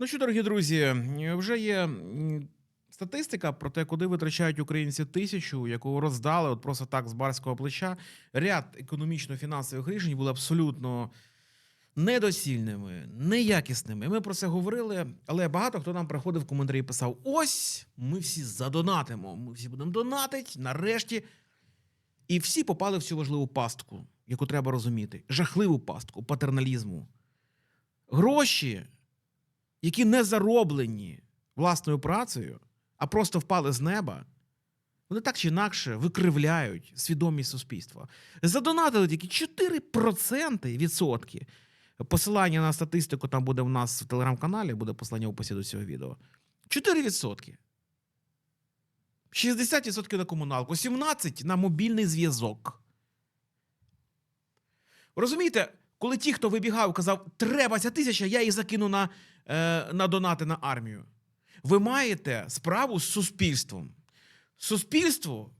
Ну що, дорогі друзі, вже є статистика про те, куди витрачають українці тисячу, яку роздали от просто так з барського плеча. Ряд економічно-фінансових рішень були абсолютно недосільними, неякісними. Ми про це говорили, але багато хто нам приходив в коментарі і писав: ось ми всі задонатимо, ми всі будемо донатити нарешті. І всі попали в цю важливу пастку, яку треба розуміти. Жахливу пастку патерналізму. Гроші, які не зароблені власною працею, а просто впали з неба, вони так чи інакше викривляють свідомість суспільства. Задонатили тільки 4% відсотки. Посилання на статистику там буде в нас в телеграм-каналі, буде послання в описі до цього відео. 4%. 60% на комуналку, 17% на мобільний зв'язок. Розумієте, коли ті, хто вибігав, казав, треба ця тисяча, я її закину на, е, на донати на армію. Ви маєте справу з суспільством. Суспільство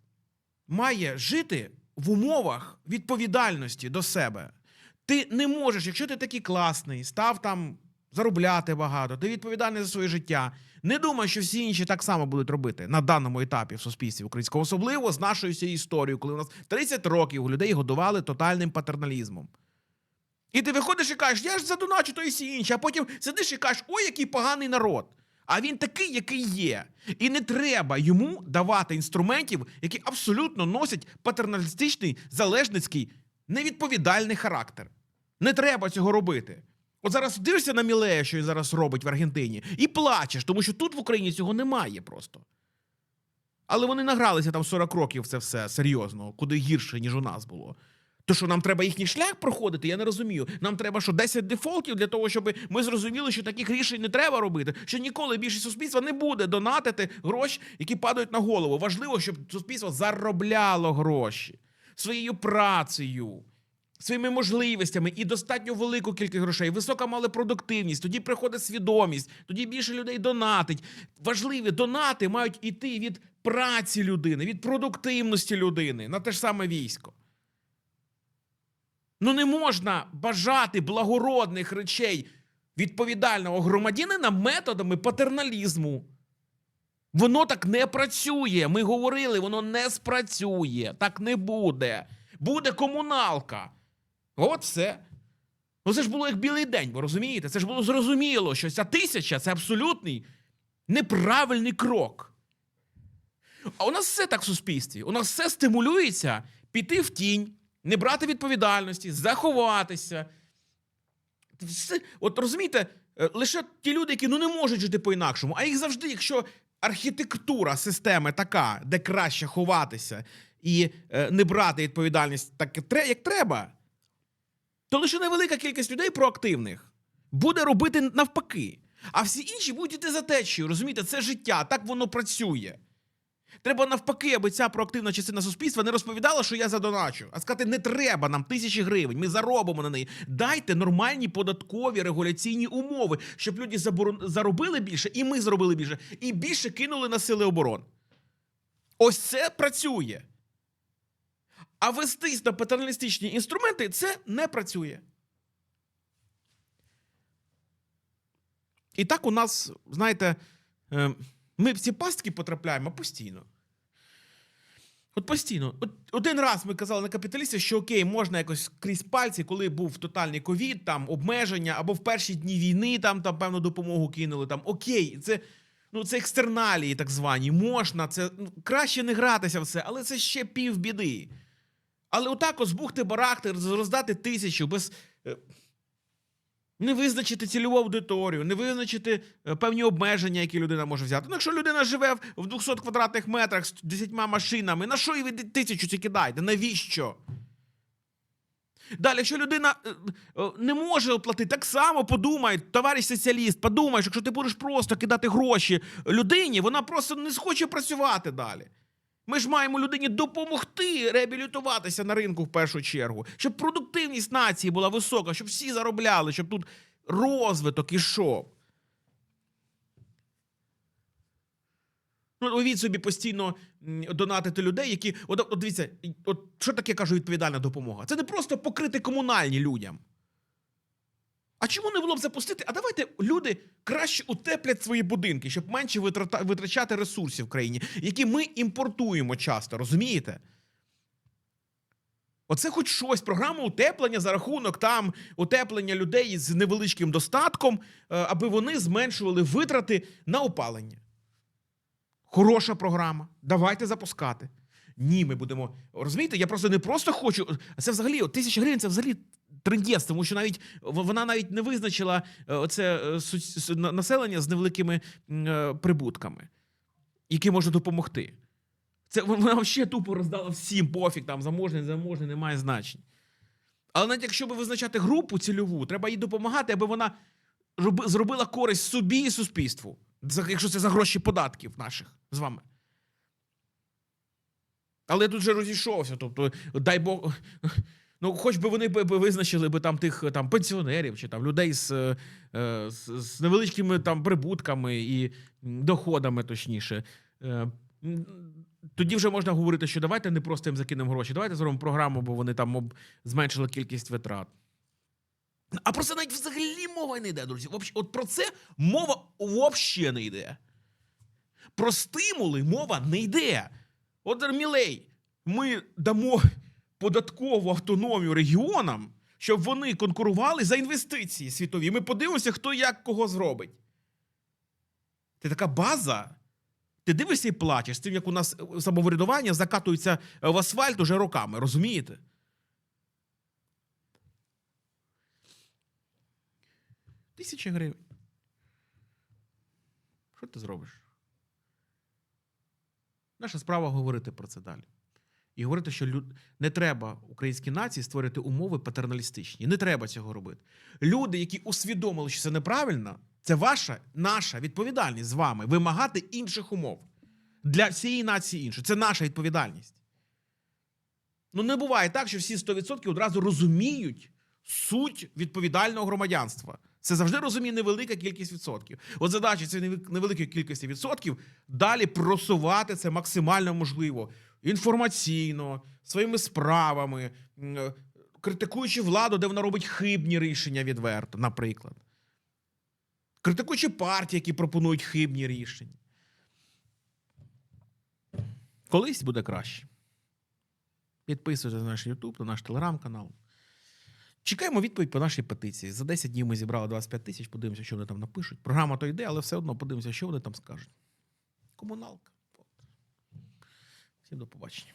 має жити в умовах відповідальності до себе. Ти не можеш, якщо ти такий класний, став там заробляти багато, ти відповідальний за своє життя. Не думай, що всі інші так само будуть робити на даному етапі в суспільстві українському, особливо з нашою історією, коли у нас 30 років людей годували тотальним патерналізмом. І ти виходиш і кажеш, я ж задоначу то і всі інші, а потім сидиш і кажеш, ой, який поганий народ. А він такий, який є. І не треба йому давати інструментів, які абсолютно носять патерналістичний, залежницький, невідповідальний характер. Не треба цього робити. От зараз дивишся на Мілея, що він зараз робить в Аргентині, і плачеш, тому що тут в Україні цього немає просто. Але вони награлися там 40 років це все серйозно, куди гірше, ніж у нас було. То що нам треба їхній шлях проходити, я не розумію. Нам треба що 10 дефолтів для того, щоб ми зрозуміли, що таких рішень не треба робити. Що ніколи більшість суспільства не буде донатити гроші, які падають на голову. Важливо, щоб суспільство заробляло гроші своєю працею. Своїми можливостями і достатньо велику кількість грошей, висока малопродуктивність, тоді приходить свідомість, тоді більше людей донатить. Важливі донати мають іти від праці людини, від продуктивності людини на те ж саме військо. Ну не можна бажати благородних речей відповідального громадянина методами патерналізму. Воно так не працює. Ми говорили, воно не спрацює. Так не буде. Буде комуналка. От все. Ну це ж було як білий день, ви розумієте? Це ж було зрозуміло, що ця тисяча це абсолютний неправильний крок. А у нас все так в суспільстві. У нас все стимулюється піти в тінь, не брати відповідальності, заховатися. От розумієте, е, лише ті люди, які ну не можуть жити по-інакшому, а їх завжди, якщо архітектура системи така, де краще ховатися і е, не брати відповідальність так, як треба, то лише невелика кількість людей проактивних буде робити навпаки. А всі інші будуть йти за течією. Розумієте, це життя, так воно працює. Треба навпаки, аби ця проактивна частина суспільства не розповідала, що я задоначу, а сказати, не треба нам тисячі гривень, ми заробимо на неї. Дайте нормальні податкові регуляційні умови, щоб люди заробили більше, і ми заробили більше, і більше кинули на сили оборони. Ось це працює. А вестись на патерналістичні інструменти це не працює. І так у нас, знаєте, е, ми в ці пастки потрапляємо постійно. От постійно. От один раз ми казали на капіталістів, що окей, можна якось крізь пальці, коли був тотальний ковід, там обмеження, або в перші дні війни там, там певну допомогу кинули. Там окей, це, ну, це екстерналії, так звані. Можна, це ну, краще не гратися в це, але це ще пів біди. Але отак ось бухти барахти, роздати тисячу без. Не визначити цільову аудиторію, не визначити е, певні обмеження, які людина може взяти. Ну, якщо людина живе в- в 200 квадратних метрах з 10 машинами, на що ви тисячу ці кидаєте? Навіщо? Далі, якщо людина е, е, не може оплатити, так само подумай, товариш соціаліст, подумай, що якщо ти будеш просто кидати гроші людині, вона просто не схоче працювати далі. Ми ж маємо людині допомогти реабілітуватися на ринку в першу чергу, щоб продуктивність нації була висока, щоб всі заробляли, щоб тут розвиток ішов. Ну, уявіть собі постійно донатити людей, які. От, от дивіться, от що таке кажу відповідальна допомога? Це не просто покрити комунальні людям. А чому не було б запустити? А давайте люди краще утеплять свої будинки, щоб менше витрачати ресурсів в країні, які ми імпортуємо часто, розумієте? Оце хоч щось, програма утеплення за рахунок там утеплення людей з невеличким достатком, е, аби вони зменшували витрати на опалення. Хороша програма. Давайте запускати. Ні, ми будемо. Розумієте, я просто не просто хочу. Це взагалі тисяча гривень це взагалі трендець, тому що навіть вона навіть не визначила е, оце е, населення з невеликими е, прибутками, які можуть допомогти. Це вона взагалі тупо роздала всім пофіг, там заможний, заможний, немає значень. Але навіть якщо би визначати групу цільову, треба їй допомагати, аби вона зробила користь собі і суспільству. Якщо це за гроші податків наших з вами. Але я тут же розійшовся. Тобто, дай Бог. Ну, хоч би вони б визначили би там тих там пенсіонерів чи там людей з, е, з, з невеличкими там прибутками і доходами, точніше. Е, Тоді вже можна говорити, що давайте не просто їм закинемо гроші, давайте зробимо програму, бо вони там зменшили кількість витрат. А про це навіть взагалі мова не йде, друзі. От про це мова взагалі не йде. Про стимули мова не йде. От Мілей, ми дамо податкову автономію регіонам, щоб вони конкурували за інвестиції світові. Ми подивимося, хто як кого зробить. Це така база. Ти дивишся і плачеш з тим, як у нас е, самоврядування закатується е, в асфальт уже роками, розумієте? Тисяча гривень. Що ти зробиш? Наша справа говорити про це далі. І говорити, що люд... не треба українській нації створити умови патерналістичні. Не треба цього робити. Люди, які усвідомили, що це неправильно, це ваша, наша відповідальність з вами вимагати інших умов для всієї нації іншої. Це наша відповідальність. Ну, не буває так, що всі 100% одразу розуміють суть відповідального громадянства. Це завжди розуміє невелика кількість відсотків. От задача цієї неве- невеликої кількості відсотків далі просувати це максимально можливо інформаційно, своїми справами, е, критикуючи владу, де вона робить хибні рішення відверто, наприклад. Критикуючи партії, які пропонують хибні рішення. Колись буде краще. Підписуйтесь на наш YouTube, на наш телеграм-канал. Чекаємо відповідь по нашій петиції. За 10 днів ми зібрали 25 тисяч, подивимося, що вони там напишуть. Програма то йде, але все одно подивимося, що вони там скажуть. Комуналка. Всім до побачення.